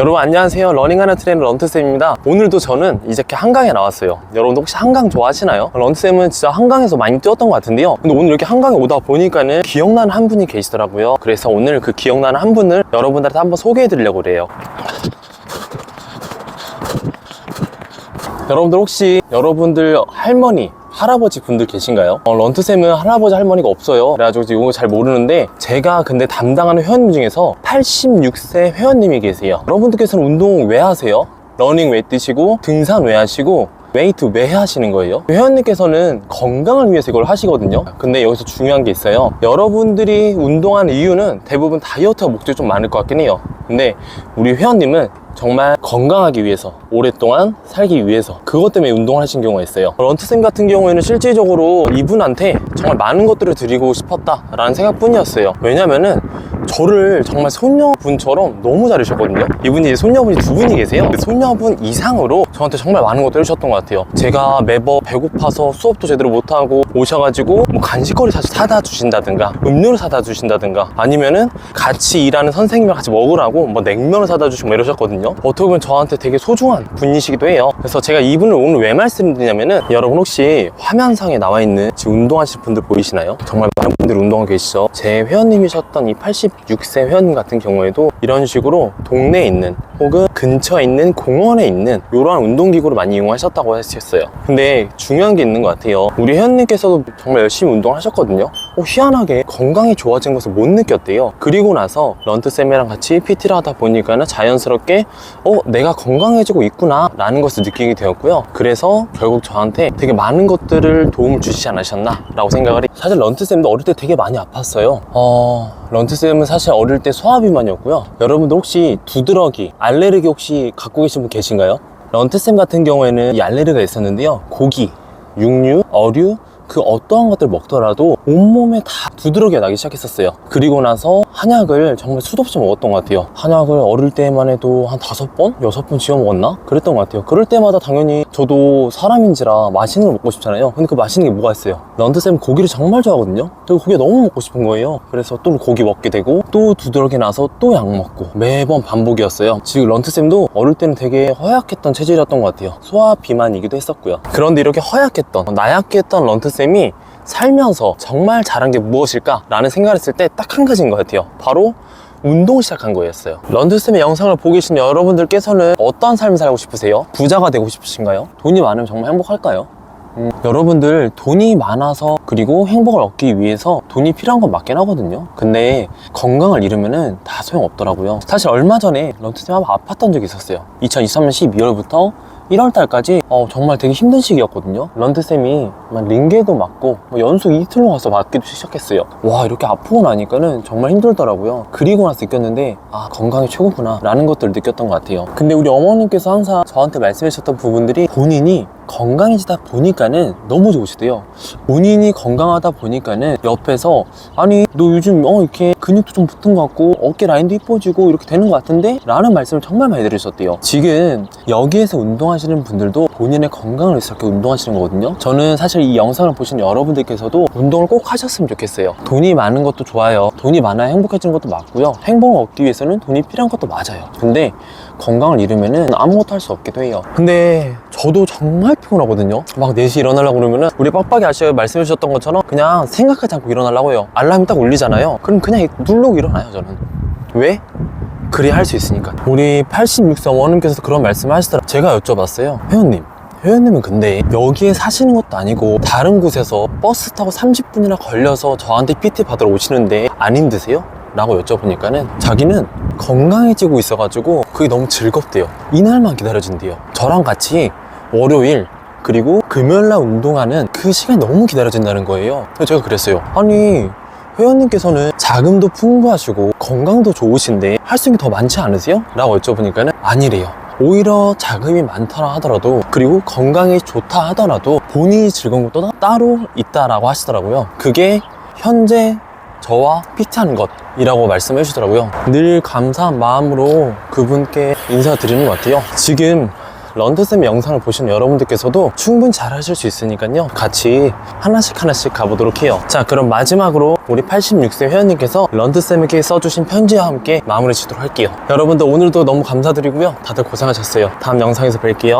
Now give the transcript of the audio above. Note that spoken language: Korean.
여러분 안녕하세요. 러닝하는 트레이너 런트쌤입니다. 오늘도 저는 이제 한강에 나왔어요. 여러분도 혹시 한강 좋아하시나요? 런트쌤은 진짜 한강에서 많이 뛰었던 것 같은데요. 근데 오늘 이렇게 한강에 오다 보니까는 기억나는 한 분이 계시더라고요. 그래서 오늘 그 기억나는 한 분을 여러분들한테 한번 소개해 드리려고 그래요. 여러분들 혹시 여러분들 할머니 할아버지 분들 계신가요? 어, 런트쌤은 할아버지 할머니가 없어요 그래가지고 이거 잘 모르는데 제가 근데 담당하는 회원님 중에서 86세 회원님이 계세요 여러분들께서는 운동 왜 하세요? 러닝 왜 뛰시고 등산 왜 하시고 웨이트 왜 하시는 거예요? 회원님께서는 건강을 위해서 이걸 하시거든요 근데 여기서 중요한 게 있어요 여러분들이 운동하는 이유는 대부분 다이어트가 목적이 좀 많을 것 같긴 해요 근데 우리 회원님은 정말 건강하기 위해서 오랫동안 살기 위해서 그것 때문에 운동을 하신 경우가 있어요. 런트쌤 같은 경우에는 실질적으로 이분한테 정말 많은 것들을 드리고 싶었다 라는 생각뿐이었어요. 왜냐면은 저를 정말 손녀분처럼 너무 잘해주셨거든요. 이분이 손녀분이 두 분이 계세요. 손녀분 이상으로 저한테 정말 많은 것들을 해주셨던 것 같아요. 제가 매번 배고파서 수업도 제대로 못하고 오셔가지고 뭐 간식거리 사- 사다 주신다든가 음료를 사다 주신다든가 아니면은 같이 일하는 선생님이랑 같이 먹으라고 뭐 냉면을 사다 주시고 뭐 이러셨거든요. 어떻게 보면 저한테 되게 소중한 분이시기도 해요. 그래서 제가 이분을 오늘 왜 말씀드리냐면은 여러분 혹시 화면상에 나와 있는 지금 운동하실 분들 보이시나요? 정말 분들이 운동하고 계시죠 제 회원님이셨던 이 86세 회원님 같은 경우에도 이런 식으로 동네에 있는 혹은 근처에 있는 공원에 있는 이러한 운동기구를 많이 이용하셨다고 하셨어요. 근데 중요한 게 있는 것 같아요. 우리 회원님께서도 정말 열심히 운동을 하셨거든요. 어, 희한하게 건강이 좋아진 것을 못 느꼈대요. 그리고 나서 런트쌤이랑 같이 PT를 하다 보니까는 자연스럽게 어 내가 건강해지고 있구나 라는 것을 느끼게 되었고요. 그래서 결국 저한테 되게 많은 것들을 도움을 주시지 않으셨나 라고 생각을 해 사실 런트쌤도 어릴 때 되게 많이 아팠어요. 어 런트쌤은 사실 어릴 때 소화비만이었고요. 여러분들 혹시 두드러기 알레르기 혹시 갖고 계신 분 계신가요? 런트쌤 같은 경우에는 이 알레르기가 있었는데요. 고기, 육류, 어류 그 어떠한 것들 먹더라도 온몸에 다 두드러기가 나기 시작했었어요. 그리고 나서 한약을 정말 수도 없이 먹었던 것 같아요. 한약을 어릴 때만 해도 한 다섯 번? 여섯 번 지어 먹었나? 그랬던 것 같아요. 그럴 때마다 당연히 저도 사람인지라 맛있는 걸 먹고 싶잖아요. 근데 그 맛있는 게 뭐가 있어요? 런트쌤 고기를 정말 좋아하거든요. 그리고 고기가 너무 먹고 싶은 거예요. 그래서 또 고기 먹게 되고 또 두드러기 나서 또 약 먹고 매번 반복이었어요. 지금 런트쌤도 어릴 때는 되게 허약했던 체질이었던 것 같아요. 소화 비만이기도 했었고요. 그런데 이렇게 허약했던 나약했던 런트쌤 이 살면서 정말 잘한 게 무엇일까? 라는 생각을 했을 때 딱 한 가지인 것 같아요. 바로 운동을 시작한 거였어요. 런드쌤의 영상을 보고 계신 여러분들께서는 어떠한 삶을 살고 싶으세요? 부자가 되고 싶으신가요? 돈이 많으면 정말 행복할까요? 음, 여러분들 돈이 많아서 그리고 행복을 얻기 위해서 돈이 필요한 건 맞긴 하거든요. 근데 건강을 잃으면은 다 소용없더라고요. 사실 얼마 전에 런트쌤 한번 아팠던 적이 있었어요. 2023년 12월부터 1월달까지 어, 정말 되게 힘든 시기였거든요. 런트쌤이 막 링게도 맞고 뭐 연속 이틀로 가서 맞기도 시작했어요. 와 이렇게 아프고 나니까는 정말 힘들더라고요. 그리고 나서 느꼈는데 아 건강이 최고구나 라는 것들을 느꼈던 것 같아요. 근데 우리 어머님께서 항상 저한테 말씀해 주셨던 부분들이 본인이 건강해지다 보니까는 너무 좋으시대요. 본인이 건강하다 보니까는 옆에서 아니 너 요즘 어 이렇게 근육도 좀 붙은 것 같고 어깨 라인도 이뻐지고 이렇게 되는 것 같은데? 라는 말씀을 정말 많이 들으셨대요. 지금 여기에서 운동하시는 분들도 본인의 건강을 위해서 이렇게 운동하시는 거거든요. 저는 사실 이 영상을 보시는 여러분들께서도 운동을 꼭 하셨으면 좋겠어요. 돈이 많은 것도 좋아요. 돈이 많아야 행복해지는 것도 맞고요. 행복을 얻기 위해서는 돈이 필요한 것도 맞아요. 근데 건강을 잃으면은 아무것도 할 수 없기도 해요. 근데 저도 정말 피곤하거든요. 막 4시 일어나려고 그러면은 우리 빡빡이 아저씨가 말씀해 주셨던 것처럼 그냥 생각하지 않고 일어나려고 해요. 알람이 딱 울리잖아요. 그럼 그냥 누르고 일어나요 저는. 왜? 그리 할수 있으니까. 우리 86세 어머님께서 그런 말씀을 하시더라고요 제가 여쭤봤어요. 회원님 회원님은 근데 여기에 사시는 것도 아니고 다른 곳에서 버스 타고 30분이나 걸려서 저한테 PT 받으러 오시는데 안 힘드세요? 라고 여쭤보니까는 자기는 건강해지고 있어가지고 그게 너무 즐겁대요. 이날만 기다려진대요. 저랑 같이 월요일 그리고 금요일날 운동하는 그 시간이 너무 기다려진다는 거예요. 제가 그랬어요. 아니 회원님께서는 자금도 풍부하시고 건강도 좋으신데 할 수 있는 게 더 많지 않으세요? 라고 여쭤보니까는 아니래요. 오히려 자금이 많더라 하더라도 그리고 건강이 좋다 하더라도 본인이 즐거운 것도 따- 따로 있다라고 하시더라고요. 그게 현재 저와 피트하는 것이라고 말씀해 주시더라고요. 늘 감사한 마음으로 그분께 인사드리는 것 같아요. 지금 런트쌤 영상을 보신 여러분들께서도 충분히 잘 하실 수 있으니까요. 같이 하나씩 하나씩 가보도록 해요. 자, 그럼 마지막으로 우리 86세 회원님께서 런트쌤에게 써주신 편지와 함께 마무리 짓도록 할게요. 여러분들 오늘도 너무 감사드리고요. 다들 고생하셨어요. 다음 영상에서 뵐게요.